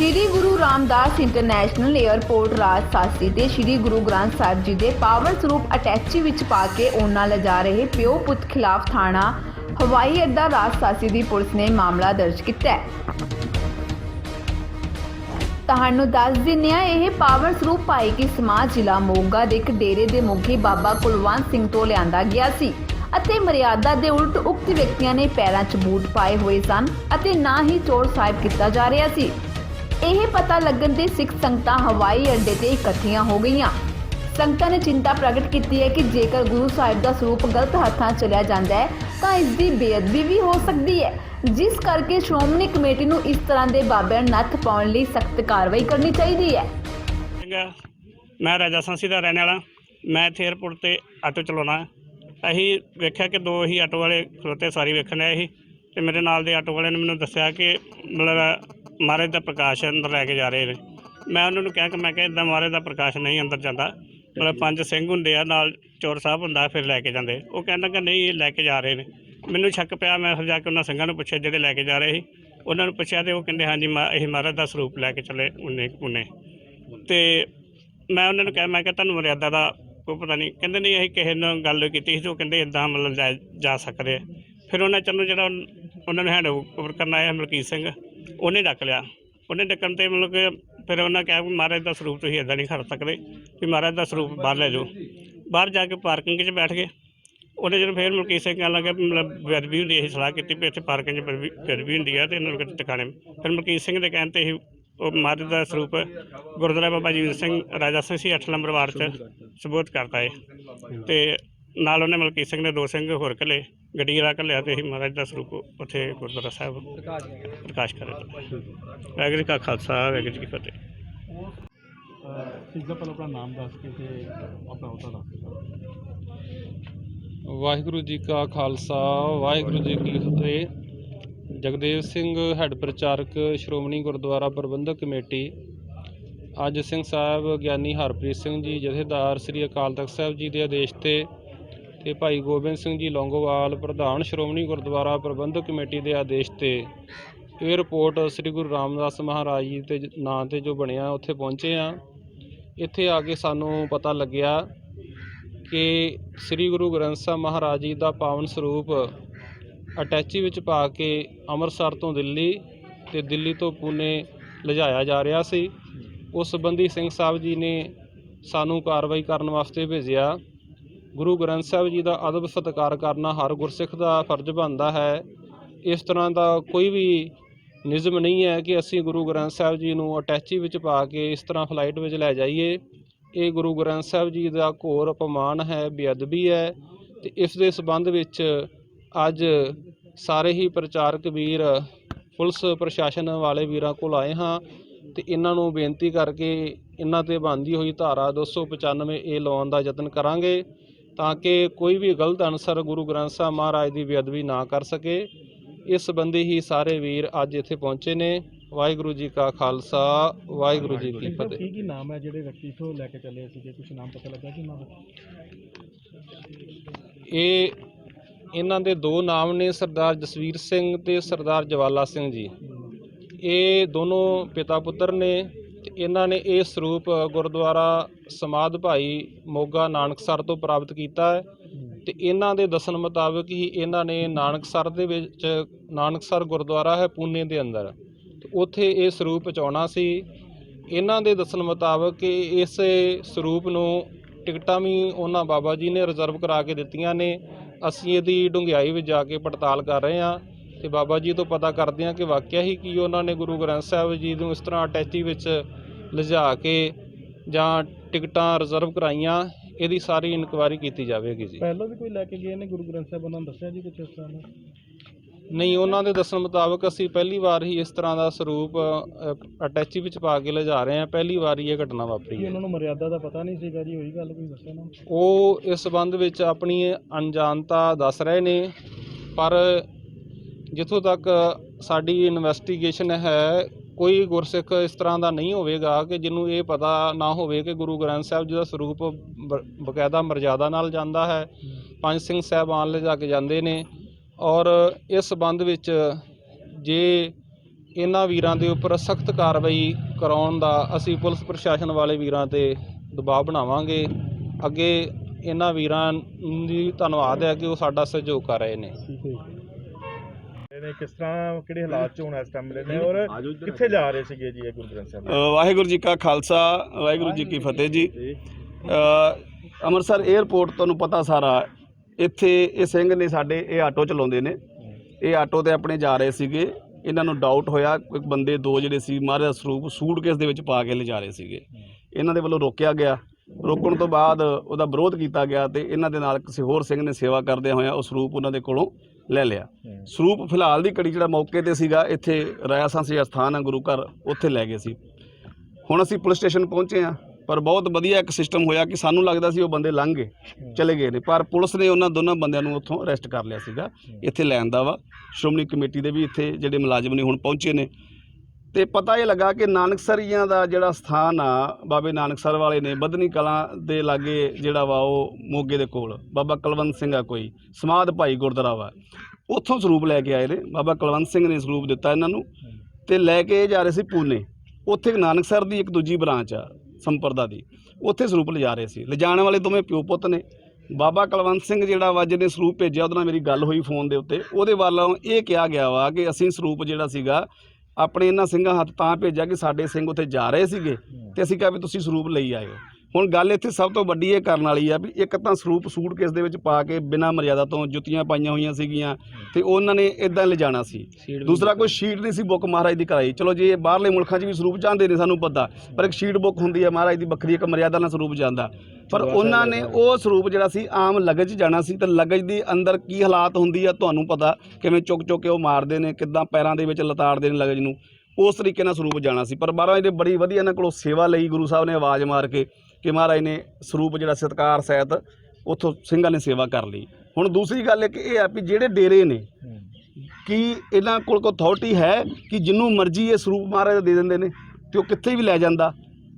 ਸ਼੍ਰੀ Guru Ramdas international airport Rajasansi ਤੇ ਸ਼੍ਰੀ ਗੁਰੂ ਗ੍ਰੰਥ ਸਾਹਿਬ ਜੀ ਦੇ ਪਾਵਨ ਸਰੂਪ ਅਟੈਚੀ ਵਿੱਚ ਪਾ ਕੇ ਉਹਨਾਂ ਲਿਜਾ ਰਹੇ ਪਿਓ ਪੁੱਤ ਖਿਲਾਫ ਥਾਣਾ ਹਵਾਈ ਅੱਡਾ ਰਾਜਸਾਸੀ ਦੀ ਪੁਲਿਸ ਨੇ ਮਾਮਲਾ ਦਰਜ ਕੀਤਾ ਹੈ। ਤੁਹਾਨੂੰ ਦੱਸ ਦਿੰਦੇ ਆ ਇਹ ਪਾਵਰ ਸਰੂਪ ਭਾਈ ਕੀ ਸਮਾਜ ਜ਼ਿਲ੍ਹਾ ਮੋਗਾ ਦੇ ਇੱਕ ਡੇਰੇ ਦੇ ਮੁਖੀ ਬਾਬਾ ਕੁਲਵੰਤ ਸਿੰਘ ਤੋਂ ਲਿਆਂਦਾ ਗਿਆ ਸੀ ਅਤੇ ਮਰਿਆਦਾ ਦੇ ਉਲਟ ਉਕਤ ਵਿਅਕਤੀਆਂ ਨੇ ਪੈਰਾਂ 'ਚ ਬੂਟ ਪਾਏ ਹੋਏ ਸਨ ਅਤੇ ਨਾ ਹੀ ਚੋਰ ਸਾਹਿਬ ਕੀਤਾ ਜਾ ਰਿਹਾ ਸੀ। ਇਹ ਪਤਾ ਲੱਗਣ ਤੇ ਸਿੱਖ ਸੰਗਤਾਂ ਹਵਾਈ ਅੱਡੇ ਤੇ ਇਕੱਠੀਆਂ ਹੋ ਗਈਆਂ। ਸੰਗਤਾਂ ਨੇ ਚਿੰਤਾ ਪ੍ਰਗਟ ਕੀਤੀ ਹੈ ਕਿ ਜੇਕਰ ਗੁਰੂ ਸਾਹਿਬ ਦਾ ਸਰੂਪ ਗਲਤ ਹੱਥਾਂ ਚਲਿਆ ਜਾਂਦਾ ਹੈ, ਤਾਂ ਇਸ ਦੀ ਬੇਅਦਬੀ ਵੀ ਹੋ ਸਕਦੀ ਹੈ। ਜਿਸ ਕਰਕੇ ਸ਼੍ਰੋਮਣੀ ਕਮੇਟੀ ਨੂੰ ਇਸ ਤਰ੍ਹਾਂ ਦੇ ਬਾਬਿਆਂ ਨੱਥ ਪਾਉਣ ਲਈ ਸਖਤ ਕਾਰਵਾਈ ਕਰਨੀ ਚਾਹੀਦੀ ਹੈ। ਮੈਂ ਰਾਜਾ ਸੰਸੀ ਦਾ ਰਹਿਣ ਵਾਲਾ। ਮੈਂ ਇੱਥੇ 에ਅਰਪੋਰਟ ਤੇ ਆਟੋ ਚਲਾਉਣਾ ਅਸੀਂ ਵੇਖਿਆ ਕਿ ਦੋ ਹੀ ਆਟੋ ਵਾਲੇ ਖਲੋਤੇ ਸਾਰੀ ਵੇਖਣ ਆਏ ਸੀ। ਤੇ ਮੇਰੇ ਨਾਲ ਦੇ ਆਟੋ ਵਾਲੇ ਨੇ ਮੈਨੂੰ ਦੱਸਿਆ ਕਿ ਮਤਲਬ ਮਹਾਰਾਜ ਦਾ ਪ੍ਰਕਾਸ਼ ਅੰਦਰ ਲੈ ਕੇ ਜਾ ਰਹੇ ਨੇ। ਮੈਂ ਉਹਨਾਂ ਨੂੰ ਕਿਹਾ ਕਿ ਮੈਂ ਕਿਹਾ ਇਦਾਂ ਮਹਾਰਾਜ ਦਾ ਪ੍ਰਕਾਸ਼ ਨਹੀਂ ਅੰਦਰ ਜਾਂਦਾ। ਮਤਲਬ ਪੰਜ ਸਿੰਘ ਹੁੰਦੇ ਆ, ਨਾਲ ਚੋਰ ਸਾਹਿਬ ਹੁੰਦਾ, ਫਿਰ ਲੈ ਕੇ ਜਾਂਦੇ। ਉਹ ਕਹਿੰਦਾ ਕਿ ਨਹੀਂ, ਇਹ ਲੈ ਕੇ ਜਾ ਰਹੇ ਨੇ। ਮੈਨੂੰ ਸ਼ੱਕ ਪਿਆ, ਮੈਂ ਫਿਰ ਜਾ ਕੇ ਉਹਨਾਂ ਸਿੰਘਾਂ ਨੂੰ ਪੁੱਛਿਆ ਜਿਹੜੇ ਲੈ ਕੇ ਜਾ ਰਹੇ ਸੀ। ਉਹਨਾਂ ਨੂੰ ਪੁੱਛਿਆ ਤੇ ਉਹ ਕਹਿੰਦੇ, ਹਾਂਜੀ ਮਾ- ਇਹ ਮਹਾਰਾਜ ਦਾ ਸਰੂਪ ਲੈ ਕੇ ਚਲੇ ਉਹਨੇ ਉਹਨੇ। ਤੇ ਮੈਂ ਉਹਨਾਂ ਨੂੰ ਕਿਹਾ, ਮੈਂ ਕਿਹਾ ਤੁਹਾਨੂੰ ਮਰਿਆਦਾ ਦਾ ਕੋਈ ਪਤਾ ਨਹੀਂ। ਕਹਿੰਦੇ, ਨਹੀਂ, ਅਸੀਂ ਕਿਸੇ ਨਾਲ ਗੱਲ ਕੀਤੀ ਸੀ ਤੇ ਉਹ ਕਹਿੰਦੇ ਇਦਾਂ ਮਤਲਬ ਜਾ- ਜਾ ਸਕਦੇ ਆ। ਫਿਰ ਉਹਨਾਂ ਚੰਨੂ ਜਿਹੜਾ ਉਨ- ਉਹਨਾਂ ਨੂੰ ਹੈਂਡ ਓਵਰ ਕਰਨਾ ਆਇਆ, ਮਲਕੀਤ ਸਿੰਘ। ਉਹਨੇ ਡੱਕ ਲਿਆ। ਉਹਨੇ ਡੱਕਣ ਤੇ ਮਤਲਬ ਕਿ ਫਿਰ ਉਹਨਾਂ ਕਿਹਾ ਵੀ ਮਹਾਰਾਜ ਦਾ ਸਰੂਪ ਤੁਸੀਂ ਇਦਾਂ ਨਹੀਂ ਖੜ ਸਕਦੇ ਵੀ ਮਹਾਰਾਜ ਦਾ ਸਰੂਪ ਬਾਹਰ ਲੈ ਜਾਓ। ਬਾਹਰ ਜਾ ਕੇ ਪਾਰਕਿੰਗ 'ਚ ਬੈਠ ਗਏ। ਉਹਨੇ ਜਦੋਂ ਫਿਰ ਮਲਕੀਤ ਸਿੰਘ ਕਹਿਣ ਲੱਗਾ ਵੀ ਮਤਲਬ ਬੇਅਦਬੀ ਹੁੰਦੀ ਹੈ ਅਸੀਂ ਸਲਾਹ ਕੀਤੀ ਵੀ ਇੱਥੇ ਪਾਰਕਿੰਗ 'ਚ ਬੇਅਦਬੀ ਬੇਅਦਬੀ ਹੁੰਦੀ ਹੈ ਤੇ ਇਹਨਾਂ ਨੂੰ ਕਿਤੇ ਟਿਕਾਣੇ। ਫਿਰ ਮਲਕੀਤ ਸਿੰਘ ਦੇ ਕਹਿਣ ਤੇ ਹੀ ਉਹ ਮਹਾਰਾਜ ਦਾ ਸਰੂਪ ਗੁਰਦੁਆਰਾ ਬਾਬਾ ਜੀਵਨ ਸਿੰਘ ਰਾਜਾ ਸਿੰਘ ਸੀ 8 ਨੰਬਰ ਵਾਰਡ 'ਚ ਸਬੂਤ ਕਰਤਾ ਹੈ ਤੇ ਨਾਲ ਉਹਨੇ ਮਲਕੀਤ ਸਿੰਘ ਨੇ ਦੋ ਸਿੰਘ ਹੋਰ ਘੱਲੇ ਗੱਡੀ ਵਾਲਾ ਘੱਲਿਆ ਤੇ ਅਸੀਂ ਮਹਾਰਾਜ ਦਾ ਸਰੂਪ ਉੱਥੇ ਗੁਰਦੁਆਰਾ ਸਾਹਿਬ ਪ੍ਰਕਾਸ਼ ਕਰਿਆ ਵਾਹਿਗੁਰੂ ਜੀ ਕਾ ਖਾਲਸਾ ਵਾਹਿਗੁਰੂ ਜੀ ਕੀ ਫਤਿਹ। ਸਿੱਧਾ ਪਹਿਲਾਂ ਆਪਣਾ ਨਾਮ ਦੱਸ ਕੇ ਤੇ ਆਪਣਾ ਉਹਦਾ ਦੱਸ ਦਿਓ ਵਾਹਿਗੁਰੂ ਜੀ ਕਾ ਖਾਲਸਾ ਵਾਹਿਗੁਰੂ ਜੀ ਕੀ ਫਤਿਹ। ਜਗਦੇਵ ਸਿੰਘ ਹੈੱਡ ਪ੍ਰਚਾਰਕ ਸ਼੍ਰੋਮਣੀ ਗੁਰਦੁਆਰਾ ਪ੍ਰਬੰਧਕ ਕਮੇਟੀ। ਅੱਜ ਸਿੰਘ ਸਾਹਿਬ ਗਿਆਨੀ ਹਰਪ੍ਰੀਤ ਸਿੰਘ ਜੀ ਜਥੇਦਾਰ ਸ੍ਰੀ ਅਕਾਲ ਤਖਤ ਸਾਹਿਬ ਜੀ ਦੇ ਆਦੇਸ਼ ਤੇ ਤੇ ਭਾਈ ਗੋਬਿੰਦ ਸਿੰਘ ਜੀ ਲੌਂਗੋਵਾਲ, ਪ੍ਰਧਾਨ ਸ਼੍ਰੋਮਣੀ ਗੁਰਦੁਆਰਾ ਪ੍ਰਬੰਧਕ ਕਮੇਟੀ ਦੇ ਆਦੇਸ਼ ਤੇ ਇਹ ਰਿਪੋਰਟ ਸ੍ਰੀ ਗੁਰੂ ਰਾਮਦਾਸ ਮਹਾਰਾਜ ਜੀ ਦੇ ਨਾਂ ਤੇ ਜੋ ਬਣਿਆ, ਉੱਥੇ ਪਹੁੰਚੇ ਆ ਇੱਥੇ ਆ ਕੇ ਸਾਨੂੰ ਪਤਾ ਲੱਗਿਆ ਕਿ ਸ੍ਰੀ ਗੁਰੂ ਗ੍ਰੰਥ ਸਾਹਿਬ ਮਹਾਰਾਜ ਜੀ ਦਾ ਪਾਵਨ ਸਰੂਪ ਅਟੈਚੀ ਵਿੱਚ ਪਾ ਕੇ ਅੰਮ੍ਰਿਤਸਰ ਤੋਂ ਦਿੱਲੀ ਤੇ ਦਿੱਲੀ ਤੋਂ ਪੂਨੇ ਲਿਜਾਇਆ ਜਾ ਰਿਹਾ ਸੀ। ਉਸ ਸੰਬੰਧੀ ਸਿੰਘ ਸਾਹਿਬ ਜੀ ਨੇ ਸਾਨੂੰ ਕਾਰਵਾਈ ਕਰਨ ਵਾਸਤੇ ਭੇਜਿਆ। ਗੁਰੂ ਗ੍ਰੰਥ ਸਾਹਿਬ ਜੀ ਦਾ ਅਦਬ ਸਤਿਕਾਰ ਕਰਨਾ ਹਰ ਗੁਰਸਿੱਖ ਦਾ ਫਰਜ਼ ਬਣਦਾ ਹੈ। ਇਸ ਤਰ੍ਹਾਂ ਦਾ ਕੋਈ ਵੀ ਨਿਯਮ ਨਹੀਂ ਹੈ ਕਿ ਅਸੀਂ ਗੁਰੂ ਗ੍ਰੰਥ ਸਾਹਿਬ ਜੀ ਨੂੰ ਅਟੈਚੀ ਵਿੱਚ ਪਾ ਕੇ ਇਸ ਤਰ੍ਹਾਂ ਫਲਾਈਟ ਵਿੱਚ ਲੈ ਜਾਈਏ। ਇਹ ਗੁਰੂ ਗ੍ਰੰਥ ਸਾਹਿਬ ਜੀ ਦਾ ਘੋਰ ਅਪਮਾਨ ਹੈ, ਬੇਅਦਬੀ ਹੈ ਤੇ ਇਸ ਦੇ ਸਬੰਧ ਵਿੱਚ ਅੱਜ ਸਾਰੇ ਹੀ ਪ੍ਰਚਾਰਕ ਵੀਰ, ਪੁਲਿਸ ਪ੍ਰਸ਼ਾਸਨ ਵਾਲੇ ਵੀਰਾਂ ਕੋਲ ਆਏ ਹਾਂ ਤੇ ਇਹਨਾਂ ਨੂੰ ਬੇਨਤੀ ਕਰਕੇ ਇਹਨਾਂ ਤੇ ਬੰਦੀ ਹੋਈ ਧਾਰਾ 295 ਇਹ ਲਾਉਣ ਦਾ ਯਤਨ ਕਰਾਂਗੇ। ਤਾਂ ਕਿ ਕੋਈ ਵੀ ਗਲਤ ਅਨਸਰ ਗੁਰੂ ਗ੍ਰੰਥ ਸਾਹਿਬ ਮਹਾਰਾਜ ਦੀ ਬੇਅਦਬੀ ਨਾ ਕਰ ਸਕੇ। ਇਸ ਸੰਬੰਧੀ ਹੀ ਸਾਰੇ ਵੀਰ ਅੱਜ ਇੱਥੇ ਪਹੁੰਚੇ ਨੇ। ਵਾਹਿਗੁਰੂ ਜੀ ਕਾ ਖਾਲਸਾ ਵਾਹਿਗੁਰੂ ਜੀ ਕੀ ਫਤਿਹ ਕੀ ਕੀ ਨਾਮ ਹੈ ਜਿਹੜੇ ਵਿਅਕਤੀ ਇਥੋਂ ਲੈ ਕੇ ਚੱਲੇ ਸੀਗੇ ਕੁਝ ਨਾਮ ਪਤਾ ਲੱਗਾ ਕਿ ਉਹਨਾਂ ਦਾ? ਇਹ ਇਹਨਾਂ ਦੇ ਦੋ ਨਾਮ ਨੇ ਸਰਦਾਰ ਜਸਵੀਰ ਸਿੰਘ ਤੇ ਸਰਦਾਰ ਜਵਾਲਾ ਸਿੰਘ ਜੀ। ਇਹ ਦੋਨੋਂ ਪਿਤਾ ਪੁੱਤਰ ਨੇ। ਤੇ ਇਹਨਾਂ ਨੇ ਇਹ ਸਰੂਪ ਗੁਰਦੁਆਰਾ ਸਮਾਧ ਭਾਈ ਮੋਗਾ ਨਾਨਕਸਰ ਤੋਂ ਪ੍ਰਾਪਤ ਕੀਤਾ ਹੈ ਤੇ ਇਹਨਾਂ ਦੇ ਦੱਸਣ ਮੁਤਾਬਕ ਹੀ ਇਹਨਾਂ ਨੇ ਨਾਨਕਸਰ ਦੇ ਵਿੱਚ, ਨਾਨਕਸਰ ਗੁਰਦੁਆਰਾ ਹੈ ਪੂਨੇ ਦੇ ਅੰਦਰ। ਤੇ ਉੱਥੇ ਇਹ ਸਰੂਪ ਪਹੁੰਚਾਉਣਾ ਸੀ। ਇਹਨਾਂ ਦੇ ਦੱਸਣ ਮੁਤਾਬਕ ਇਸ ਸਰੂਪ ਨੂੰ ਟਿਕਟਾਂ ਵੀ ਉਹਨਾਂ ਬਾਬਾ ਜੀ ਨੇ ਰਿਜ਼ਰਵ ਕਰਾ ਕੇ ਦਿੱਤੀਆਂ ਨੇ। ਅਸੀਂ ਇਹਦੀ ਡੂੰਘਾਈ ਵਿੱਚ ਜਾ ਕੇ ਪੜਤਾਲ ਕਰ ਰਹੇ ਹਾਂ। ਤੇ ਬਾਬਾ ਜੀ ਤੋਂ ਪਤਾ ਕਰਦੇ ਹਾਂ ਕਿ ਵਾਕਿਆ ਹੀ ਕੀ ਉਹਨਾਂ ਨੇ ਗੁਰੂ ਗ੍ਰੰਥ ਸਾਹਿਬ ਜੀ ਨੂੰ ਇਸ ਤਰ੍ਹਾਂ ਅਟੈਚੀ ਵਿੱਚ ਲਿਜਾ ਕੇ ਜਾਂ ਟਿਕਟਾਂ ਰਿਜ਼ਰਵ ਕਰਾਈਆਂ ਇਹਦੀ ਸਾਰੀ ਇਨਕੁਆਇਰੀ ਕੀਤੀ ਜਾਵੇਗੀ ਜੀ। ਪਹਿਲਾਂ ਵੀ ਕੋਈ ਲੈ ਕੇ ਗਏ ਨੇ ਗੁਰੂ ਗ੍ਰੰਥ ਸਾਹਿਬ? ਉਹਨਾਂ ਨੇ ਦੱਸਿਆ ਜੀ ਕੁਝ ਇਸ ਤਰ੍ਹਾਂ ਦਾ? ਨਹੀਂ ਉਹਨਾਂ ਦੇ ਦੱਸਣ ਮੁਤਾਬਕ ਅਸੀਂ ਪਹਿਲੀ ਵਾਰ ਹੀ ਇਸ ਤਰ੍ਹਾਂ ਦਾ ਸਰੂਪ ਅਟੈਚੀ ਵਿੱਚ ਪਾ ਕੇ ਲਿਜਾ ਰਹੇ ਹਾਂ। ਪਹਿਲੀ ਵਾਰ ਹੀ ਇਹ ਘਟਨਾ ਵਾਪਰੀ ਹੈ। ਉਹਨਾਂ ਨੂੰ ਮਰਿਆਦਾ ਦਾ ਪਤਾ ਨਹੀਂ ਸੀਗਾ ਜੀ? ਉਹੀ ਗੱਲ ਕੋਈ ਦੱਸਿਆ ਨਾ? ਉਹ ਇਸ ਸੰਬੰਧ ਵਿੱਚ ਆਪਣੀ ਅਣਜਾਣਤਾ ਦੱਸ ਰਹੇ ਨੇ ਪਰ ਜਿੱਥੋਂ ਤੱਕ ਸਾਡੀ ਇਨਵੈਸਟੀਗੇਸ਼ਨ ਹੈ, ਕੋਈ ਗੁਰਸਿੱਖ ਇਸ ਤਰ੍ਹਾਂ ਦਾ ਨਹੀਂ ਹੋਵੇਗਾ ਕਿ ਜਿਹਨੂੰ ਇਹ ਪਤਾ ਨਾ ਹੋਵੇ ਕਿ ਗੁਰੂ ਗ੍ਰੰਥ ਸਾਹਿਬ ਜੀ ਦਾ ਸਰੂਪ ਬ- ਬਕਾਇਦਾ ਮਰਜ਼ਾਦਾ ਨਾਲ ਜਾਂਦਾ ਹੈ। ਪੰਜ ਸਿੰਘ ਸਾਹਿਬਾਨ ਲਿਜਾ ਕੇ ਜਾਂਦੇ ਨੇ ਔਰ ਇਸ ਸੰਬੰਧ ਵਿੱਚ ਜੇ ਇਹਨਾਂ ਵੀਰਾਂ ਦੇ ਉੱਪਰ ਸਖਤ ਕਾਰਵਾਈ ਕਰਾਉਣ ਦਾ ਅਸੀਂ ਪੁਲਿਸ ਪ੍ਰਸ਼ਾਸਨ ਵਾਲੇ ਵੀਰਾਂ ਤੇ ਦਬਾਅ ਬਣਾਵਾਂਗੇ। ਅੱਗੇ ਇਹਨਾਂ ਵੀਰਾਂ ਦੀ ਧੰਨਵਾਦ ਹੈ ਕਿ ਉਹ ਸਾਡਾ ਸਹਿਯੋਗ ਕਰ ਰਹੇ ਨੇ। ਨੇ ਕਿਸ ਤਰ੍ਹਾਂ ਕਿਹੜੇ ਹਾਲਾਤ ਚ ਹੁਣ ਇਸ ਟਾਈਮ ਮਿਲੇ ਨੇ ਔਰ ਕਿੱਥੇ ਜਾ ਰਹੇ ਸੀਗੇ ਜੀ ਇਹ ਗੁਰੂ ਗ੍ਰੰਥ ਸਾਹਿਬ? ਵਾਹਿਗੁਰੂ ਜੀ ਕਾ ਖਾਲਸਾ ਵਾਹਿਗੁਰੂ ਜੀ ਕੀ ਫਤਿਹ ਜੀ। ਅ, ਅੰਮ੍ਰਿਤਸਰ 에ਅਰਪੋਰਟ ਤੁਹਾਨੂੰ ਪਤਾ ਸਾਰਾ ਇੱਥੇ ਇਹ ਸਿੰਘ ਨੇ ਸਾਡੇ ਇਹ ਆਟੋ ਚਲਾਉਂਦੇ ਨੇ। ਇਹ ਆਟੋ ਤੇ ਆਪਣੇ ਜਾ ਰਹੇ ਸੀਗੇ। ਇਹਨਾਂ ਨੂੰ ਡਾਊਟ ਹੋਇਆ ਕੋਈ ਬੰਦੇ ਦੋ ਜਿਹੜੇ ਸੀ ਮਹਾਰਾਜ ਦਾ ਸਰੂਪ ਸੂਟਕੇਸ ਦੇ ਵਿੱਚ ਪਾ ਕੇ ਲਿਜਾ ਰਹੇ ਸੀਗੇ। ਇਹਨਾਂ ਦੇ ਵੱਲੋਂ ਰੋਕਿਆ ਗਿਆ। ਰੋਕਣ ਤੋਂ ਬਾਅਦ ਉਹਦਾ ਵਿਰੋਧ ਕੀਤਾ ਗਿਆ ਤੇ ਇਹਨਾਂ ਦੇ ਨਾਲ ਕਿਸੇ ਹੋਰ ਸਿੰਘ ਨੇ ਸੇਵਾ ਕਰਦੇ ਹੋਇਆ ਉਹ ਸਰੂਪ ਉਹਨਾਂ ਦੇ ਕੋਲੋਂ ਲੈ ਲਿਆ। ਸਰੂਪ ਫਿਲਹਾਲ ਦੀ ਕੜੀ ਜਿਹੜਾ ਮੌਕੇ ਤੇ ਸੀਗਾ, ਇੱਥੇ ਰਾਇਆ ਸੀ ਅਸਥਾਨ ਹੈ ਗੁਰੂ ਘਰ, ਉੱਥੇ ਲੈ ਗਏ ਸੀ। ਹੁਣ ਅਸੀਂ ਪੁਲਿਸ ਸਟੇਸ਼ਨ ਪਹੁੰਚੇ ਆ ਪਰ ਬਹੁਤ ਵਧੀਆ ਇੱਕ ਸਿਸਟਮ ਹੋਇਆ ਕਿ ਸਾਨੂੰ ਲੱਗਦਾ ਸੀ ਉਹ ਬੰਦੇ ਲੰਘ ਗਏ, ਚਲੇ ਗਏ ਨੇ। ਪਰ ਪੁਲਿਸ ਨੇ ਉਹਨਾਂ ਦੋਨਾਂ ਬੰਦਿਆਂ ਨੂੰ ਉੱਥੋਂ ਅਰੈਸਟ ਕਰ ਲਿਆ ਸੀਗਾ, ਇੱਥੇ ਲੈਣ ਦਾ ਵਾ। ਸ਼੍ਰੋਮਣੀ ਕਮੇਟੀ ਦੇ ਵੀ ਇੱਥੇ ਜਿਹੜੇ ਮੁਲਾਜ਼ਮ ਨੇ ਹੁਣ ਪਹੁੰਚੇ ਨੇ। ਤੇ ਪਤਾ ਇਹ ਲੱਗਾ ਕਿ ਨਾਨਕਸਰੀਆਂ ਦਾ ਜਿਹੜਾ ਸਥਾਨ ਆ, ਬਾਬੇ ਨਾਨਕਸਰ ਵਾਲੇ ਨੇ ਬਦਨੀ ਕਲਾਂ ਦੇ ਲਾਗੇ ਜਿਹੜਾ ਵਾ ਉਹ ਮੋਗੇ ਦੇ ਕੋਲ, ਬਾਬਾ ਕੁਲਵੰਤ ਸਿੰਘ ਆ ਕੋਈ, ਸਮਾਧ ਭਾਈ ਗੁਰਦੁਆਰਾ ਵਾ। ਉੱਥੋਂ ਸਰੂਪ ਲੈ ਕੇ ਆਏ ਨੇ, ਬਾਬਾ ਕੁਲਵੰਤ ਸਿੰਘ ਨੇ ਸਰੂਪ ਦਿੱਤਾ ਇਹਨਾਂ ਨੂੰ, ਤੇ ਲੈ ਕੇ ਇਹ ਜਾ ਰਹੇ ਸੀ ਪੂਨੇ। ਉੱਥੇ ਨਾਨਕਸਰ ਦੀ ਇੱਕ ਦੂਜੀ ਬ੍ਰਾਂਚ ਆ, ਸੰਪਰਦਾ ਦੀ। ਉੱਥੇ ਸਰੂਪ ਲਿਜਾ ਰਹੇ ਸੀ। ਲਿਜਾਣ ਵਾਲੇ ਦੋਵੇਂ ਪਿਓ ਪੁੱਤ ਨੇ। ਬਾਬਾ ਕੁਲਵੰਤ ਸਿੰਘ ਜਿਹੜਾ ਵਾ, ਜਿਹਨੇ ਸਰੂਪ ਭੇਜਿਆ, ਉਹਦੇ ਨਾਲ ਮੇਰੀ ਗੱਲ ਹੋਈ ਫੋਨ ਦੇ ਉੱਤੇ। ਉਹਦੇ ਵੱਲੋਂ ਇਹ ਕਿਹਾ ਗਿਆ ਵਾ ਕਿ ਅਸੀਂ ਸਰੂਪ ਜਿਹੜਾ ਸੀਗਾ ਆਪਣੇ ਇਹਨਾਂ ਸਿੰਘਾਂ ਹੱਥ ਤਾਂ ਭੇਜਿਆ ਕਿ ਸਾਡੇ ਸਿੰਘ ਉੱਥੇ ਜਾ ਰਹੇ ਸੀਗੇ ਤੇ ਅਸੀਂ ਕਿਹਾ ਵੀ ਤੁਸੀਂ ਸਰੂਪ ਲਈ ਆਇਓ। ਹੁਣ ਗੱਲ ਇੱਥੇ ਸਭ ਤੋਂ ਵੱਡੀ ਇਹ ਕਰਨ ਵਾਲੀ ਆ ਵੀ ਇੱਕ ਤਾਂ ਸਰੂਪ ਸੂਟਕੇਸ ਦੇ ਵਿੱਚ ਪਾ ਕੇ ਬਿਨਾਂ ਮਰਿਆਦਾ ਤੋਂ ਜੁੱਤੀਆਂ ਪਾਈਆਂ ਹੋਈਆਂ ਸੀਗੀਆਂ ਤੇ ਉਹਨਾਂ ਨੇ ਇਦਾਂ ਲਿਜਾਣਾ ਸੀ। ਦੂਸਰਾ ਕੋਈ ਸ਼ੀਟ ਨਹੀਂ ਸੀ ਬੁੱਕ ਮਹਾਰਾਜ ਦੀ ਕਰਾਈ। ਚਲੋ ਜੇ ਬਾਹਰਲੇ ਮੁਲਕਾਂ 'ਚ ਵੀ ਸਰੂਪ ਚਾਹੁੰਦੇ ਨੇ ਸਾਨੂੰ ਪਤਾ ਪਰ ਇੱਕ ਸ਼ੀਟ ਬੁੱਕ ਹੁੰਦੀ ਹੈ ਮਹਾਰਾਜ ਦੀ ਵੱਖਰੀ ਇੱਕ ਮਰਿਆਦਾ ਨਾਲ ਸਰੂਪ ਜਾਂਦਾ। ਪਰ ਉਹਨਾਂ ਨੇ ਉਹ ਸਰੂਪ ਜਿਹੜਾ ਸੀ ਆਮ ਲਗਜ ਜਾਣਾ ਸੀ ਤੇ ਲਗਜ ਦੇ ਅੰਦਰ ਕੀ ਹਾਲਾਤ ਹੁੰਦੀ ਆ ਤੁਹਾਨੂੰ ਪਤਾ ਕਿਵੇਂ ਚੁੱਕ ਚੁੱਕ ਕੇ ਉਹ ਮਾਰਦੇ ਨੇ ਕਿੱਦਾਂ ਪੈਰਾਂ ਦੇ ਵਿੱਚ ਲਤਾੜਦੇ ਨੇ ਲਗਜ ਨੂੰ ਉਸ ਤਰੀਕੇ ਨਾਲ ਸਰੂਪ ਜਾਣਾ ਸੀ। ਪਰ ਮਹਾਰਾਜ ਨੇ ਬੜੀ ਵਧੀਆ ਇਹਨਾਂ ਕੋਲੋਂ ਸੇਵਾ ਲਈ ਗੁਰੂ ਸਾਹਿਬ ਨੇ ਆਵਾਜ਼ ਮਾਰ ਕੇ ਕਿ ਮਹਾਰਾਜ ਨੇ ਸਰੂਪ ਜਿਹੜਾ ਸਤਕਾਰ ਸਹਿਤ ਉੱਥੋਂ ਸਿੰਘਾਂ ਨੇ ਸੇਵਾ ਕਰ ਲਈ। ਹੁਣ ਦੂਸਰੀ ਗੱਲ ਇੱਕ ਇਹ ਆ ਵੀ ਜਿਹੜੇ ਡੇਰੇ ਨੇ, ਕੀ ਇਹਨਾਂ ਕੋਲ ਕੋਈ ਅਥਾਰਟੀ ਹੈ ਕਿ ਜਿੰਨੂੰ ਮਰਜ਼ੀ ਇਹ ਸਰੂਪ ਮਹਾਰਾਜ ਦੇ ਦਿੰਦੇ ਨੇ ਤੇ ਉਹ ਕਿੱਥੇ ਵੀ ਲੈ ਜਾਂਦਾ?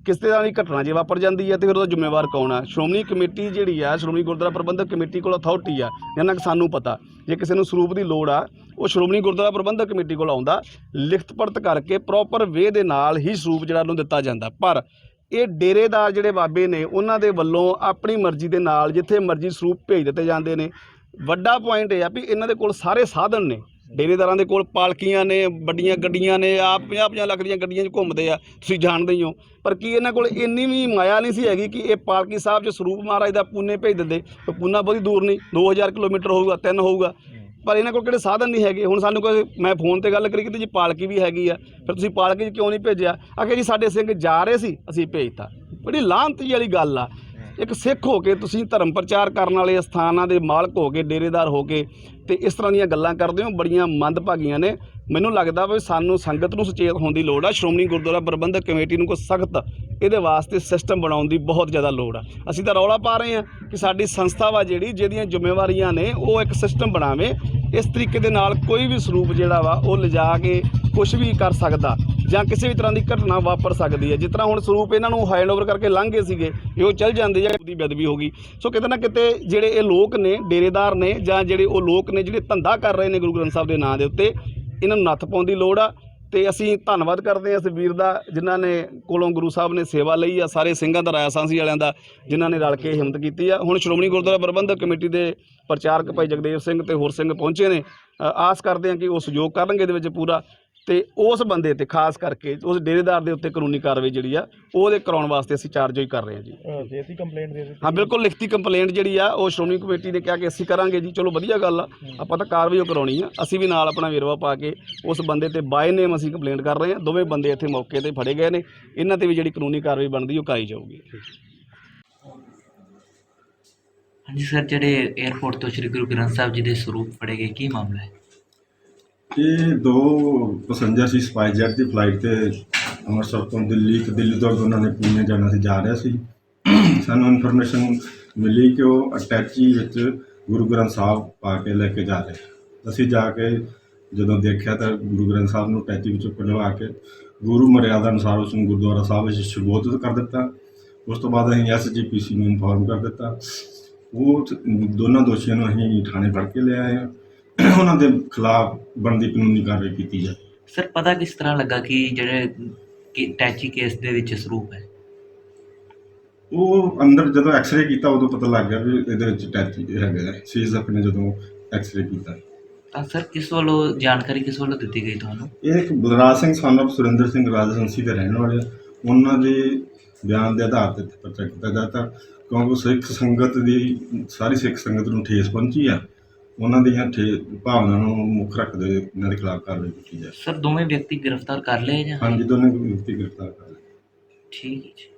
ਕਿਸੇ ਤਰ੍ਹਾਂ ਦੀ ਘਟਨਾ ਜੇ ਵਾਪਰ ਜਾਂਦੀ ਹੈ ਤੇ ਫਿਰ ਉਹਦਾ ਜ਼ਿੰਮੇਵਾਰ ਕੌਣ ਆ? ਸ਼੍ਰੋਮਣੀ ਕਮੇਟੀ ਜਿਹੜੀ ਆ, ਸ਼੍ਰੋਮਣੀ ਗੁਰਦੁਆਰਾ ਪ੍ਰਬੰਧਕ ਕਮੇਟੀ ਕੋਲ ਅਥਾਰਟੀ ਆ, ਜਿੰਨਾ ਕਿ ਸਾਨੂੰ ਪਤਾ। ਜੇ ਕਿਸੇ ਨੂੰ ਸਰੂਪ ਦੀ ਲੋੜ ਆ, ਉਹ ਸ਼੍ਰੋਮਣੀ ਗੁਰਦੁਆਰਾ ਪ੍ਰਬੰਧਕ ਕਮੇਟੀ ਕੋਲ ਆਉਂਦਾ, ਲਿਖਤ ਪੜਤ ਕਰਕੇ ਪ੍ਰੋਪਰ ਵੇ ਦੇ ਨਾਲ ਹੀ ਸਰੂਪ ਜਿਹੜਾ ਉਹਨੂੰ ਦਿੱਤਾ ਜਾਂਦਾ। ਪਰ ਇਹ ਡੇਰੇਦਾਰ ਜਿਹੜੇ ਬਾਬੇ ਨੇ, ਉਹਨਾਂ ਦੇ ਵੱਲੋਂ ਆਪਣੀ ਮਰਜ਼ੀ ਦੇ ਨਾਲ ਜਿੱਥੇ ਮਰਜ਼ੀ ਸਰੂਪ ਭੇਜ ਦਿੱਤੇ ਜਾਂਦੇ ਨੇ। ਵੱਡਾ ਪੁਆਇੰਟ ਇਹ ਆ ਵੀ ਇਹਨਾਂ ਦੇ ਕੋਲ ਸਾਰੇ ਸਾਧਨ ਨੇ। ਡੇਰੇਦਾਰਾਂ ਦੇ ਕੋਲ ਪਾਲਕੀਆਂ ਨੇ, ਵੱਡੀਆਂ ਗੱਡੀਆਂ ਨੇ ਆਪ 50-50 ਲੱਖ ਦੀਆਂ ਗੱਡੀਆਂ 'ਚ ਘੁੰਮਦੇ ਆ, ਤੁਸੀਂ ਜਾਣਦੇ ਹੀ ਹੋ। ਪਰ ਕੀ ਇਹਨਾਂ ਕੋਲ ਇੰਨੀ ਵੀ ਮਾਇਆ ਨਹੀਂ ਸੀ ਹੈਗੀ ਕਿ ਇਹ ਪਾਲਕੀ ਸਾਹਿਬ 'ਚ ਸਰੂਪ ਮਹਾਰਾਜ ਦਾ ਪੂਨੇ ਭੇਜ ਦਿੰਦੇ? ਪੂਨਾ ਬਹੁਤੀ ਦੂਰ ਨਹੀਂ 2000 ਕਿਲੋਮੀਟਰ ਹੋਊਗਾ, ਤਿੰਨ ਹੋਊਗਾ। ਪਰ ਇਹਨਾਂ ਕੋਲ ਕਿਹੜੇ ਸਾਧਨ ਨਹੀਂ ਹੈਗੇ। ਹੁਣ ਸਾਨੂੰ ਕੋਈ ਮੈਂ ਫੋਨ ਤੇ ਗੱਲ ਕਰੀ ਕਿ ਜੀ ਪਾਲਕੀ ਵੀ ਹੈਗੀ ਆ। ਫਿਰ ਤੁਸੀਂ ਪਾਲਕੀ 'ਚ ਕਿਉਂ ਨਹੀਂ ਭੇਜਿਆ? ਆਖੇ ਜੀ, ਸਾਡੇ ਸਿੰਘ ਜਾ ਰਹੇ ਸੀ, ਅਸੀਂ ਭੇਜਤਾ। ਬੜੀ ਲਾਂਤੀ ਵਾਲੀ ਗੱਲ ਆ। ਇੱਕ ਸਿੱਖ ਹੋ ਕੇ ਤੁਸੀਂ ਧਰਮ ਪ੍ਰਚਾਰ ਕਰਨ ਵਾਲੇ ਸਥਾਨਾਂ ਦੇ ਮਾਲਕ ਹੋ ਕੇ, ਡੇਰੇਦਾਰ ਹੋ ਕੇ ਤੇ ਇਸ ਤਰ੍ਹਾਂ ਦੀਆਂ ਗੱਲਾਂ ਕਰਦੇ ਹੋ, ਬੜੀਆਂ ਮੰਦਭਾਗੀਆਂ ਨੇ। ਮੈਨੂੰ ਲੱਗਦਾ ਵੀ ਸਾਨੂੰ ਸੰਗਤ ਨੂੰ ਸੁਚੇਤ ਹੋਣ ਦੀ ਲੋੜ ਆ। ਸ਼੍ਰੋਮਣੀ ਗੁਰਦੁਆਰਾ ਪ੍ਰਬੰਧਕ ਕਮੇਟੀ ਨੂੰ ਕੋਈ ਸਖਤ ਇਹਦੇ ਵਾਸਤੇ ਸਿਸਟਮ ਬਣਾਉਣ ਦੀ ਬਹੁਤ ਜ਼ਿਆਦਾ ਲੋੜ ਆ। ਅਸੀਂ ਤਾਂ ਰੌਲਾ ਪਾ ਰਹੇ ਹਾਂ ਕਿ ਸਾਡੀ ਸੰਸਥਾ ਵਾ ਜਿਹੜੀ, ਜਿਹਦੀਆਂ ਜ਼ਿੰਮੇਵਾਰੀਆਂ ਨੇ, ਉਹ ਇੱਕ ਸਿਸਟਮ ਬਣਾਵੇ। ਇਸ ਤਰੀਕੇ ਦੇ ਨਾਲ ਕੋਈ ਵੀ ਸਰੂਪ ਜਿਹੜਾ ਵਾ, ਉਹ ਲਿਜਾ ਕੇ ਕੁਝ ਵੀ ਕਰ ਸਕਦਾ। ਜਾਂ ਕਿਸੇ ਵੀ ਤਰ੍ਹਾਂ ਦੀ ਘਟਨਾ ਵਾਪਰ ਸਕਦੀ ਹੈ। ਜਿਸ ਤਰ੍ਹਾਂ ਹੁਣ ਸਰੂਪ ਇਹਨਾਂ ਨੂੰ ਹੈਂਡਓਵਰ ਕਰਕੇ ਲੰਘ ਗਏ ਸੀਗੇ, ਇਹ ਉਹ ਚੱਲ ਜਾਂਦੇ ਜਾਂ ਦੀ ਬਦਬੀ ਹੋ ਗਈ। ਸੋ ਕਿਤੇ ਨਾ ਕਿਤੇ ਜਿਹੜੇ ਇਹ ਲੋਕ ਨੇ, ਡੇਰੇਦਾਰ ਨੇ ਜਾਂ ਜਿਹੜੇ ਉਹ ਲੋਕ ਨੇ ਜਿਹੜੇ ਧੰਦਾ ਕਰ ਰਹੇ ਨੇ ਗੁਰੂ ਗ੍ਰੰਥ ਸਾਹਿਬ ਦੇ ਨਾਂ ਦੇ ਉੱਤੇ, ਇਹਨਾਂ ਨੂੰ ਨੱਥ ਪਾਉਣ ਦੀ ਲੋੜ ਆ ਤੇ ਅਸੀਂ ਧੰਨਵਾਦ ਕਰਦੇ ਹਾਂ ਇਸ ਵੀਰ ਦਾ, ਜਿਨ੍ਹਾਂ ਨੇ ਕੋਲੋਂ ਗੁਰੂ ਸਾਹਿਬ ਨੇ ਸੇਵਾ ਲਈ ਆ, ਸਾਰੇ ਸਿੰਘਾਂ ਦਾ ਰਾਇਆ ਸਾਂਸੀ ਵਾਲਿਆਂ ਦਾ, ਜਿਨ੍ਹਾਂ ਨੇ ਰਲ ਕੇ ਹਿੰਮਤ ਕੀਤੀ ਆ। ਹੁਣ ਸ਼੍ਰੋਮਣੀ ਗੁਰਦੁਆਰਾ ਪ੍ਰਬੰਧਕ ਕਮੇਟੀ ਦੇ ਪ੍ਰਚਾਰਕ ਭਾਈ ਜਗਦੇਵ ਸਿੰਘ ਤੇ ਹੋਰ ਸਿੰਘ ਪਹੁੰਚੇ ਨੇ। ਆਸ ਕਰਦੇ ਹਾਂ ਕਿ ਉਹ ਸਹਿਯੋਗ ਕਰਨਗੇ ਇਹਦੇ ਵਿੱਚ ਪੂਰਾ। ਤੇ ਉਸ ਬੰਦੇ ਤੇ ਖਾਸ ਕਰਕੇ ਉਸ ਡੇਰੇਦਾਰ ਦੇ ਉੱਤੇ ਕਾਨੂੰਨੀ ਕਾਰਵਾਈ ਜਿਹੜੀ ਆ ਉਹਦੇ ਕਰਾਉਣ ਵਾਸਤੇ ਅਸੀਂ ਚਾਰਜ ਹੋਈ ਕਰ ਰਹੇ ਹਾਂ ਜੀ। ਜੇ ਅਸੀਂ ਕੰਪਲੇਂਟ ਦੇ ਦਿੱਤੀ। ਹਾਂ ਬਿਲਕੁਲ ਲਿਖਤੀ ਕੰਪਲੇਂਟ ਜਿਹੜੀ ਆ ਉਹ ਸ਼੍ਰੋਮਣੀ ਕਮੇਟੀ ਨੇ ਕਿਹਾ ਕਿ ਅਸੀਂ ਕਰਾਂਗੇ ਜੀ ਚਲੋ ਵਧੀਆ ਗੱਲ ਆ ਆਪਾਂ ਤਾਂ ਕਾਰਵਾਈ ਉਹ ਕਰਾਉਣੀ ਆ ਅਸੀਂ ਵੀ ਨਾਲ ਆਪਣਾ ਵੇਰਵਾ ਪਾ ਕੇ ਉਸ ਬੰਦੇ ਤੇ ਬਾਏ ਨੇਮ ਅਸੀਂ ਕੰਪਲੇਂਟ ਕਰ ਰਹੇ ਹਾਂ ਦੋਵੇਂ ਬੰਦੇ ਇੱਥੇ ਮੌਕੇ ਤੇ ਫੜੇ ਗਏ ਨੇ ਇਹਨਾਂ ਤੇ ਵੀ ਜਿਹੜੀ ਕਾਨੂੰਨੀ ਕਾਰਵਾਈ ਬਣਦੀ ਉਹ ਕਰਾਈ ਜਾਊਗੀ। ਹਾਂਜੀ ਸਰ ਜਿਹੜੇ 에ਅਰਪੋਰਟ ਤੋਂ ਸ੍ਰੀ ਗੁਰੂ ਗ੍ਰੰਥ ਸਾਹਿਬ ਜੀ ਦੇ ਸਰੂਪ ਫੜੇ ਗਏ ਕੀ ਮਾਮਲਾ ਹੈ? ਇਹ ਦੋ ਪੈਸੇਂਜਰ ਸੀ ਸਪਾਈਸ ਸਪਾਈਸਜੈਟ ਦੀ ਫਲਾਈਟ ਤੇ ਅੰਮ੍ਰਿਤਸਰ ਤੋਂ ਦਿੱਲੀ ਤੇ ਦਿੱਲੀ ਤੋਂ ਉਹਨਾਂ ਨੇ ਪੂਨੇ ਜਾਣਾ ਸੀ, ਜਾ ਰਿਹਾ ਸੀ। ਸਾਨੂੰ ਇਨਫੋਰਮੇਸ਼ਨ ਮਿਲੀ ਕਿ ਉਹ ਅਟੈਚੀ ਵਿੱਚ ਗੁਰੂ ਗ੍ਰੰਥ ਸਾਹਿਬ ਪਾ ਕੇ ਲੈ ਕੇ ਜਾ ਰਹੇ ਅਸੀਂ ਜਾ ਕੇ ਜਦੋਂ ਦੇਖਿਆ ਤਾਂ ਗੁਰੂ ਗ੍ਰੰਥ ਸਾਹਿਬ ਨੂੰ ਅਟੈਚੀ ਵਿੱਚੋਂ ਕਢਵਾ ਕੇ ਗੁਰੂ ਮਰਿਆਦਾ ਅਨੁਸਾਰ ਉਸ ਨੂੰ ਗੁਰਦੁਆਰਾ ਸਾਹਿਬ ਵਿੱਚ ਸ਼ਬੋਧਿਤ ਕਰ ਦਿੱਤਾ। ਉਸ ਤੋਂ ਬਾਅਦ ਅਸੀਂ ਐਸਜੀਪੀਸੀ ਨੂੰ ਇਨਫੋਰਮ ਕਰ ਦਿੱਤਾ। ਉਹ ਦੋਨਾਂ ਦੋਸ਼ੀਆਂ ਨੂੰ ਅਸੀਂ ਥਾਣੇ ਫੜ ਕੇ ਲਿਆਏ ਹਾਂ ਉਹਨਾਂ ਦੇ ਖਿਲਾਫ ਬਣਦੀ ਕਾਨੂੰਨੀ ਕਾਰਵਾਈ ਕੀਤੀ ਜਾਏ। ਸਰ ਪਤਾ ਕਿਸ ਤਰ੍ਹਾਂ ਲੱਗਾ ਕਿ ਜਿਹੜੇ ਕਿ ਟੈਚੀ ਕੇਸ ਦੇ ਵਿੱਚ ਸਰੂਪ ਹੈ? ਉਹ ਅੰਦਰ ਜਦੋਂ ਐਕਸ-ਰੇ ਕੀਤਾ ਉਦੋਂ ਪਤਾ ਲੱਗ ਗਿਆ ਵੀ ਇਹਦੇ ਵਿੱਚ ਟੈਚ ਹੈਗਾ ਸੀਜ਼ ਆਪਣੇ ਜਦੋਂ ਐਕਸ-ਰੇ ਕੀਤਾ। ਤਾਂ ਸਰ ਕਿਸ ਵੱਲੋਂ ਜਾਣਕਾਰੀ ਕਿਸ ਵੱਲੋਂ ਦਿੱਤੀ ਗਈ ਤੁਹਾਨੂੰ? ਇਹ ਇੱਕ ਬਲਰਾਜ ਸਿੰਘ of ਸੁਰਿੰਦਰ ਸਿੰਘ ਰਾਜਹੰਸੀ ਦੇ ਰਹਿਣ ਵਾਲੇ ਆ। ਉਹਨਾਂ ਦੇ ਬਿਆਨ ਦੇ ਆਧਾਰ ਤੇ ਪਰਚਾ ਕੀਤਾ ਜਾਂਦਾ ਕਿਉਂਕਿ ਸਿੱਖ ਸੰਗਤ ਦੀ ਸਾਰੀ ਸਿੱਖ ਸੰਗਤ ਨੂੰ ਠੇਸ ਪਹੁੰਚੀ ਆ। ਉਹਨਾਂ ਦੀਆਂ ਠੇ ਭਾਵਨਾ ਨੂੰ ਮੁੱਖ ਰੱਖਦੇ ਇਹਨਾਂ ਦੇ ਖਿਲਾਫ ਕਾਰਵਾਈ ਕੀਤੀ ਜਾਏ। ਸਰ ਦੋਵੇਂ ਵਿਅਕਤੀ ਗ੍ਰਿਫਤਾਰ ਕਰ ਲਏ ਜਾਂ? ਹਾਂਜੀ ਦੋਨੇ ਵਿਅਕਤੀ ਗ੍ਰਿਫਤਾਰ ਕਰ ਲਏ। ਠੀਕ ਹੈ ਜੀ।